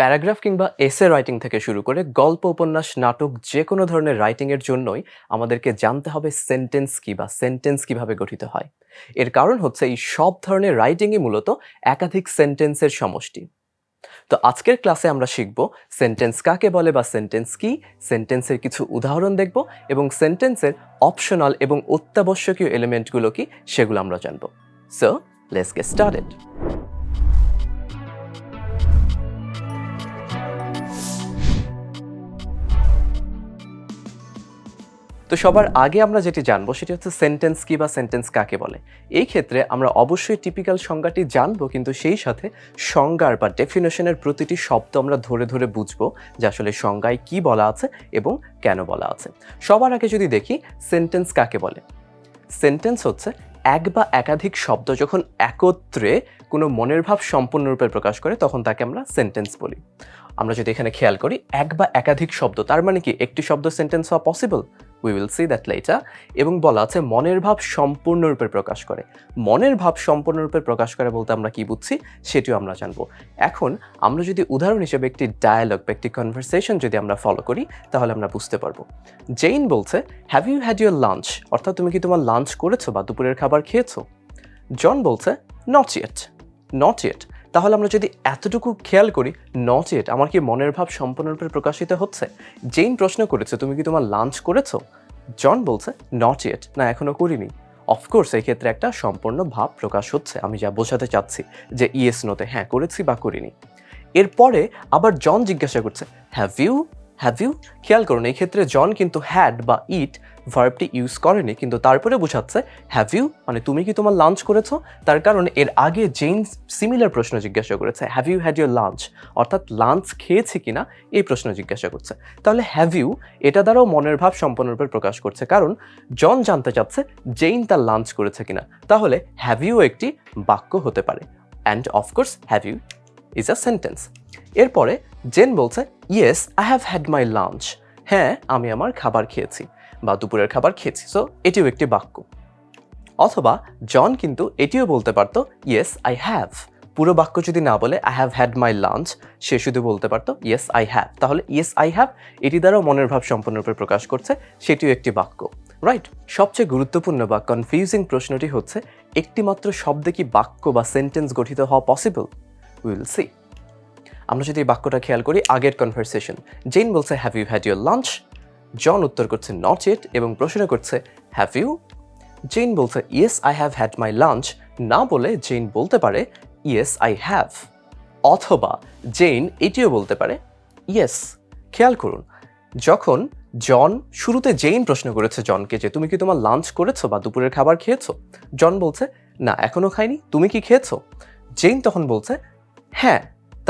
Paragraph কিংবা essay writing থেকে শুরু করে গল্প, উপন্যাস, নাটক যে কোনো ধরনের রাইটিংয়ের জন্যই আমাদেরকে জানতে হবে সেন্টেন্স কি বা সেন্টেন্স কীভাবে গঠিত হয়। এর কারণ হচ্ছে এই সব ধরনের রাইটিংই মূলত একাধিক সেন্টেন্সের সমষ্টি। তো আজকের ক্লাসে আমরা শিখব সেন্টেন্স কাকে বলে বা সেন্টেন্স কি সেন্টেন্সের কিছু উদাহরণ দেখব এবং সেন্টেন্সের অপশনাল এবং অত্যাবশ্যকীয় এলিমেন্টগুলো কি সেগুলো আমরা জানব। সো লেটস গেট স্টার্টেড তো সবার আগে আমরা যেটি জানব সেটি হচ্ছে সেন্টেন্স কি বা সেন্টেন্স কাকে বলে। এই ক্ষেত্রে আমরা অবশ্যই টিপিক্যাল সংজ্ঞাটি জানব, কিন্তু সেই সাথে সংজ্ঞার বা ডেফিনেশনের প্রতিটি শব্দ আমরা ধরে ধরে বুঝব যে আসলে সংজ্ঞায় কি বলা আছে এবং কেন বলা আছে। সবার আগে যদি দেখি সেন্টেন্স কাকে বলে? সেন্টেন্স হচ্ছে এক বা একাধিক শব্দ যখন একত্রে কোনো মনের ভাব সম্পূর্ণরূপে প্রকাশ করে, তখন তাকে আমরা সেন্টেন্স বলি। আমরা যদি এখানে খেয়াল করি, এক বা একাধিক শব্দ, তার মানে কি একটি শব্দ সেন্টেন্স হওয়া possible we will see that letter এবং বলা আছে, মনের ভাব সম্পূর্ণরূপে প্রকাশ করে। মনের ভাব সম্পূর্ণরূপে প্রকাশ করে বলতে আমরা কি বুঝছি? সেটিও আমরা জানব। এখন আমরা যদি উদাহরণ হিসেবে একটি ডায়ালগ বা একটি কনভারসেশন যদি আমরা ফলো করি, তাহলে আমরা বুঝতে পারব। জেইন বলছে have you had your lunch অর্থাৎ তুমি কি তোমার লাঞ্চ করেছ বা দুপুরের খাবার খেয়েছো? জন বলছে নট ইয়েট নট ইয়েট তাহলে আমরা যদি এতটুকু খেয়াল করি নট ইয়েট আমার কি মনের ভাব সম্পূর্ণরূপে প্রকাশিত হচ্ছে? জেইন প্রশ্ন করেছে, তুমি কি তোমার লাঞ্চ করেছ? জন বলছে নট ইয়েট না এখনও করিনি। অফকোর্স এই ক্ষেত্রে একটা সম্পূর্ণ ভাব প্রকাশ হচ্ছে, আমি যা বোঝাতে চাচ্ছি যে ইয়েস নোতে হ্যাঁ করেছি বা করিনি। এরপরে আবার জন জিজ্ঞাসা করছে হ্যাভ ইউ হ্যাভ ইউ খেয়াল করুন, এই ক্ষেত্রে জন কিন্তু হ্যাড বা ইট ভার্বটি ইউজ করেনি, কিন্তু তারপরে বোঝাচ্ছে হ্যাভ ইউ মানে তুমি কি তোমার লাঞ্চ করেছ? তার কারণ এর আগে জেইন সিমিলার প্রশ্ন জিজ্ঞাসা করেছে have you had your lunch অর্থাৎ লাঞ্চ খেয়েছে কিনা, এই প্রশ্ন জিজ্ঞাসা করছে। তাহলে হ্যাভ ইউ এটা দ্বারাও মনের ভাব সম্পূর্ণরূপে প্রকাশ করছে, কারণ জন জানতে চাচ্ছে জেইন তার লাঞ্চ করেছে কিনা? তাহলে হ্যাভ ইউ একটি বাক্য হতে পারে। And of course have you is a sentence এরপরে জেন বলছে yes I have had my lunch হ্যাঁ আমি আমার খাবার খেয়েছি। বা দুপুরের খাবার খেয়েছি। সো এটিও একটি বাক্য। অথবা, জন কিন্তু এটিও বলতে পারতো ইয়েস আই হ্যাভ পুরো বাক্য যদি না বলে I have had my lunch সে শুধু বলতে পারতো ইয়েস আই হ্যাভ তাহলে ইয়েস আই হ্যাভ এটি দ্বারাও মনের ভাব সম্পূর্ণরূপে প্রকাশ করছে, সেটিও একটি বাক্য। রাইট সবচেয়ে গুরুত্বপূর্ণ বা কনফিউজিং প্রশ্নটি হচ্ছে, একটিমাত্র শব্দে কি বাক্য বা সেন্টেন্স গঠিত হওয়া পসিবল উইল সি আমরা যদি এই বাক্যটা খেয়াল করি, আগের কনভারসেশন জেন বলছে have you had your lunch John উত্তর করছে নট ইট এবং প্রশ্ন করছে হ্যাভ ইউ জেন বলছে yes I have had my lunch না বলে জেন বলতে পারে ইয়েস আই হ্যাভ অথবা জেন এটিও বলতে পারে ইয়েস খেয়াল করুন, যখন জন শুরুতে জেইন প্রশ্ন করেছে জনকে যে, তুমি কি তোমার লাঞ্চ করেছ বা দুপুরের খাবার খেয়েছো? জন বলছে, না এখনও খাইনি, তুমি কি খেয়েছো? জেইন তখন বলছে হ্যাঁ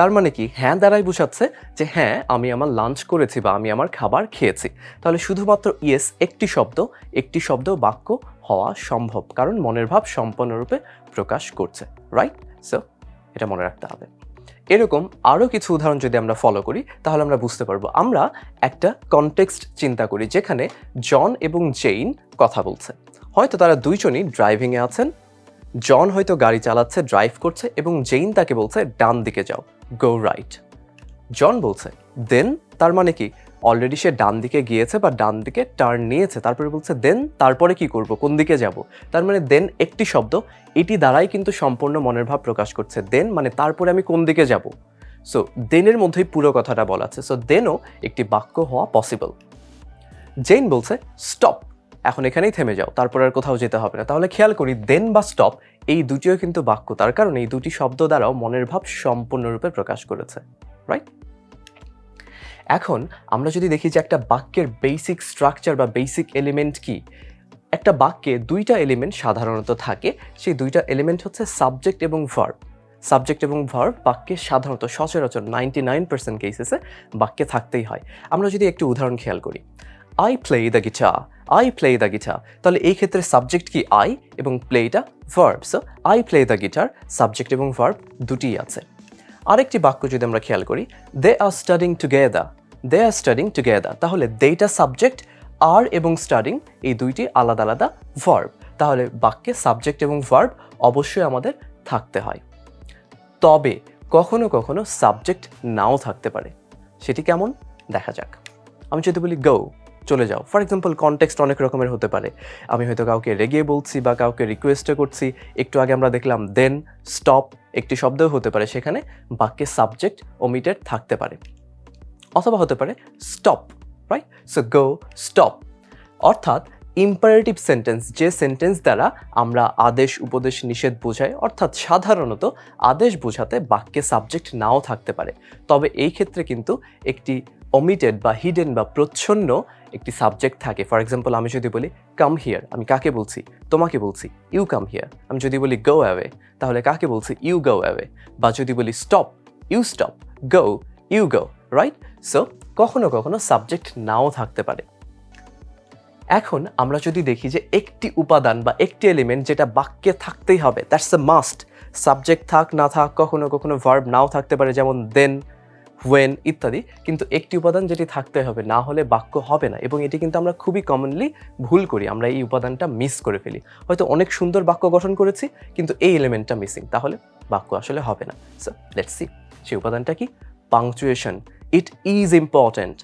তার মানে কি? হ্যাঁ দ্বারাই বোঝাচ্ছে যে হ্যাঁ আমি আমার লাঞ্চ করেছি বা আমি আমার খাবার খেয়েছি। তাহলে শুধুমাত্র ইয়েস একটি শব্দ একটি শব্দ বাক্য হওয়া সম্ভব। কারণ মনের ভাব সম্পূর্ণরূপে প্রকাশ করছে রাইট সো এটা মনে রাখতে হবে। এরকম আরও কিছু উদাহরণ যদি আমরা ফলো করি, তাহলে আমরা বুঝতে পারব। আমরা একটা কনটেক্সট চিন্তা করি, যেখানে জন এবং জেইন কথা বলছে। হয়তো তারা দুইজনই ড্রাইভিংয়ে আছেন জন হয়তো গাড়ি চালাচ্ছে ড্রাইভ করছে এবং জেইন তাকে বলছে, ডান দিকে যাও গো রাইট জন বলছে দেন তার মানে কি? অলরেডি সে ডান দিকে গিয়েছে বা ডান দিকে টার্ন নিয়েছে। তারপরে বলছে দেন তারপরে কি করব? কোন দিকে যাব? তার মানে দেন একটি শব্দ। এটি দ্বারাই কিন্তু সম্পূর্ণ মনের ভাব প্রকাশ করছে। দেন মানে তারপরে আমি কোন দিকে যাব? সো দেনের মধ্যেই পুরো কথাটা বলা আছে। সো দেনও একটি বাক্য হওয়া পসিবল জেইন বলছে স্টপ এখন এখানেই থেমে যাও, তারপর আর কোথাও যেতে হবে না। তাহলে খেয়াল করি দেন বা স্টপ এই দুটিও কিন্তু বাক্য। তার কারণে এই দুটি শব্দ দ্বারাও মনের ভাব সম্পূর্ণরূপে প্রকাশ করেছে রাইট এখন আমরা যদি দেখি যে একটা বাক্যের বেসিক স্ট্রাকচার বা বেসিক এলিমেন্ট কি, একটা বাক্যে দুইটা এলিমেন্ট সাধারণত থাকে, সেই দুইটা এলিমেন্ট হচ্ছে সাবজেক্ট এবং ভার্ব সাবজেক্ট এবং ভার্ব বাক্যে সাধারণত সচরাচর নাইনটি নাইন পার্সেন্ট কেসেসে বাক্যে থাকতেই হয়। আমরা যদি একটি উদাহরণ খেয়াল করি I play the guitar I play the guitar তাহলে এই ক্ষেত্রে সাবজেক্ট কি আই এবং প্লেটা verb so I play the guitar subject এবং ভার্ব দুটিই আছে। আরেকটি বাক্য যদি আমরা খেয়াল করি they are studying together they are studying together তাহলে দেটা সাবজেক্ট আর এবং স্টাডিং এই দুইটি আলাদা আলাদা ভার্ব তাহলে বাক্যে সাবজেক্ট এবং ভার্ব অবশ্যই আমাদের থাকতে হয়। তবে কখনো কখনো সাবজেক্ট নাও থাকতে পারে। সেটি কেমন? দেখা যাক। আমি যদি বলি গো চলে যাও। ফর এক্সাম্পল কনটেক্সট অনেক রকমের হতে পারে। আমি হয়তো কাউকে রেগে বলছি বা কাউকে রিকোয়েস্টও করছি, একটু আগে আমরা দেখলাম দেন স্টপ একটি শব্দও হতে পারে সেখানে, বাক্যে সাবজেক্ট ওমিটেড থাকতে পারে। অথবা হতে পারে stop right so go stop অর্থাৎ ইম্পারেটিভ সেন্টেন্স যে সেন্টেন্স দ্বারা আমরা আদেশ, উপদেশ, নিষেধ বোঝাই, অর্থাৎ সাধারণত আদেশ বোঝাতে বাক্যে সাবজেক্ট নাও থাকতে পারে। তবে এই ক্ষেত্রে কিন্তু একটি অমিটেড বা হিডেন বা প্রচ্ছন্ন একটি সাবজেক্ট থাকে। ফর এক্সাম্পল আমি যদি বলি কাম হিয়ার আমি কাকে বলছি? তোমাকে বলছি ইউ কাম হিয়ার আমি যদি বলি গো অ্যাওয়ে তাহলে কাকে বলছি? ইউ গো অ্যাওয়ে বা যদি বলি stop you stop go you go right so কখনো কখনো সাবজেক্ট নাও থাকতে পারে। এখন আমরা যদি দেখি যে একটি উপাদান বা একটি এলিমেন্ট যেটা বাক্যে থাকতেই হবে দ্যাটস এ মাস্ট সাবজেক্ট থাক, না থাক, কখনো কখনো ভার্ব নাও থাকতে পারে, যেমন দেন হোয়েন ইত্যাদি, কিন্তু একটি উপাদান যেটি থাকতে হবে, না হলে বাক্য হবে না। এবং এটি কিন্তু আমরা খুবই কমনলি ভুল করি, আমরা এই উপাদানটা মিস করে ফেলি। হয়তো অনেক সুন্দর বাক্য গঠন করেছি, কিন্তু এই এলিমেন্টটা মিসিং তাহলে বাক্য আসলে হবে না। সো লেটস সি সেই উপাদানটা কি? Punctuation it is important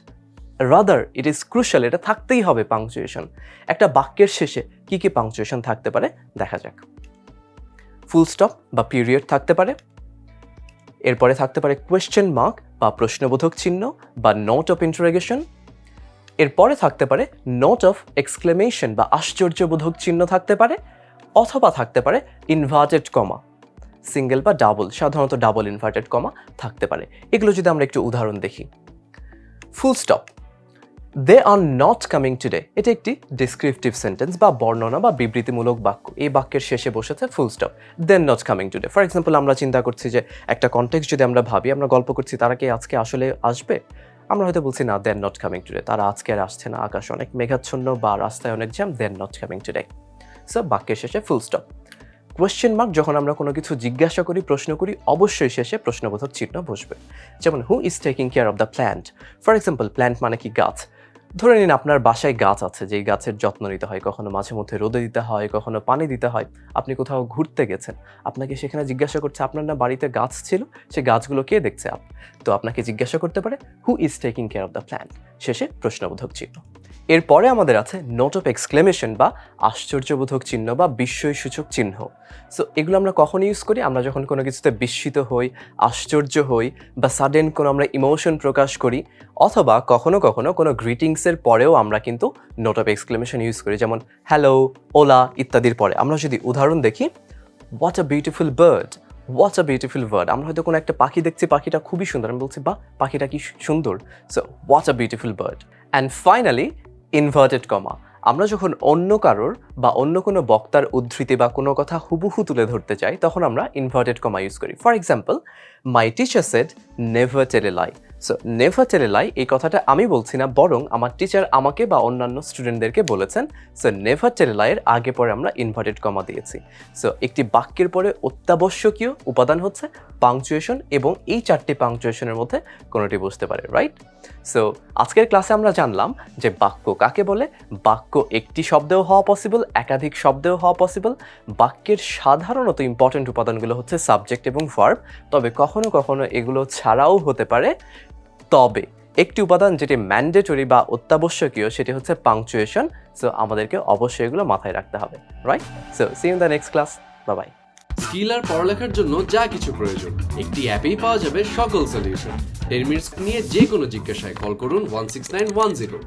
rather it is crucial এটা থাকতেই হবে পাংচুয়েশন একটা বাক্যের শেষে কি কি পাংচুয়েশন থাকতে পারে? দেখা যাক। ফুল স্টপ বা পিরিয়ড থাকতে পারে। এরপরে থাকতে পারে কোয়েশ্চেন মার্ক বা প্রশ্নবোধক চিহ্ন বা নোট অফ ইন্টারোগেশন এরপরে থাকতে পারে নোট অফ এক্সক্লেমেশন বা আশ্চর্যবোধক চিহ্ন থাকতে পারে, অথবা থাকতে পারে ইনভার্টেড কমা সিঙ্গেল বা ডাবল সাধারণত ডাবল ইনভার্টেড কমা থাকতে পারে। এগুলো যদি আমরা একটু উদাহরণ দেখি। Full stop they are not coming today এটা একটি ডিসক্রিপটিভ সেন্টেন্স বা বর্ণনা বা বিবৃতিমূলক বাক্য। এই বাক্যের শেষে বসেছে full stop then not coming today for example আমরা চিন্তা করছি যে একটা কন্টেক্সট যদি আমরা ভাবি, আমরা গল্প করছি, তারা কি আজকে আসলে আসবে? আমরা হয়তো বলছি, না দেন নট কামিং টুডে তারা আজকে আর আসছে না। আকাশ অনেক মেঘাচ্ছন্ন বা রাস্তায় অনেক jam then not coming today so বাক্যের শেষে ফুল স্টপ কোয়েশ্চেন মার্ক যখন আমরা কোনো কিছু জিজ্ঞাসা করি, প্রশ্ন করি, অবশ্যই শেষে প্রশ্নবোধক চিহ্ন বসবে। যেমন who is taking care of the plant for example plant মানে কি? গাছ। ধরে নিন আপনার বাসায় গাছ আছে, যেই গাছের যত্ন নিতে হয়, কখনো মাঝে মধ্যে রোদে দিতে হয়, কখনো পানি দিতে হয়, আপনি কোথাও ঘুরতে গেছেন, আপনাকে সেখানে জিজ্ঞাসা করছে, আপনার না বাড়িতে গাছ ছিল? সে গাছগুলো কে দেখছে? আপ তো আপনাকে জিজ্ঞাসা করতে পারে who is taking care of the plant শেষে প্রশ্নবোধক চিহ্ন। এরপরে আমাদের আছে নোট অফ এক্সক্লেমেশন বা আশ্চর্যবোধক চিহ্ন বা বিস্ময়সূচক চিহ্ন। সো এগুলো আমরা কখন ইউজ করি? আমরা যখন কোনো কিছুতে বিস্মিত হই, আশ্চর্য হই বা সাডেন কোনো আমরা ইমোশন প্রকাশ করি, অথবা কখনো কখনো কোনো গ্রিটিংসের পরেও আমরা কিন্তু নোট অফ এক্সক্লেমেশন ইউজ করি। যেমন হ্যালো ওলা ইত্যাদির পরে। আমরা যদি উদাহরণ দেখি what a beautiful bird what a beautiful bird আমরা হয়তো কোনো একটা পাখি দেখছি, পাখিটা খুবই সুন্দর। আমি বলছি বা পাখিটা কি সুন্দর। So what a beautiful bird and finally inverted comma আমরা যখন অন্য কারোর বা অন্য কোনো বক্তার উদ্ধৃতি বা কোনো কথা হুবহু তুলে ধরতে চাই, তখন আমরা ইনভার্টেড কমা ইউজ করি। For example my teacher said never tell a lie so never tell a লাই এই কথাটা আমি বলছি না, বরং আমার টিচার আমাকে বা অন্যান্য স্টুডেন্টদেরকে বলেছেন সো নেভার টেলে লাইয়ের আগে পরে আমরা ইনভার্টেড কমা দিয়েছি। সো একটি বাক্যের পরে অত্যাবশ্যকীয় উপাদান হচ্ছে পাংচুয়েশন এবং এই চারটি পাংচুয়েশনের মধ্যে কোনোটি বুঝতে পারে রাইট সো আজকের ক্লাসে আমরা জানলাম যে বাক্য কাকে বলে? বাক্য একটি শব্দেও হওয়া পসিবল একাধিক শব্দেও হওয়া পসিবল বাক্যের সাধারণত ইম্পর্টেন্ট উপাদানগুলো হচ্ছে সাবজেক্ট এবং ভার্ব তবে কখনো কখনো কখনো এগুলো ছাড়াও হতে পারে। তবে একটি উপাদান যেটি ম্যান্ডেটরি বা অত্যাবশ্যকীয় সেটি হচ্ছে পাংচুয়েশন সো আমাদেরকে অবশ্যই এগুলো মাথায় রাখতে হবে right so see in the next class বা বাই স্কিল আর পড়ালেখার জন্য যা কিছু প্রয়োজন, একটি অ্যাপেই পাওয়া যাবে সকল সলিউশন টেন মিনিটস নিয়ে যে কোনো জিজ্ঞাসায় কল করুন one six nine one zero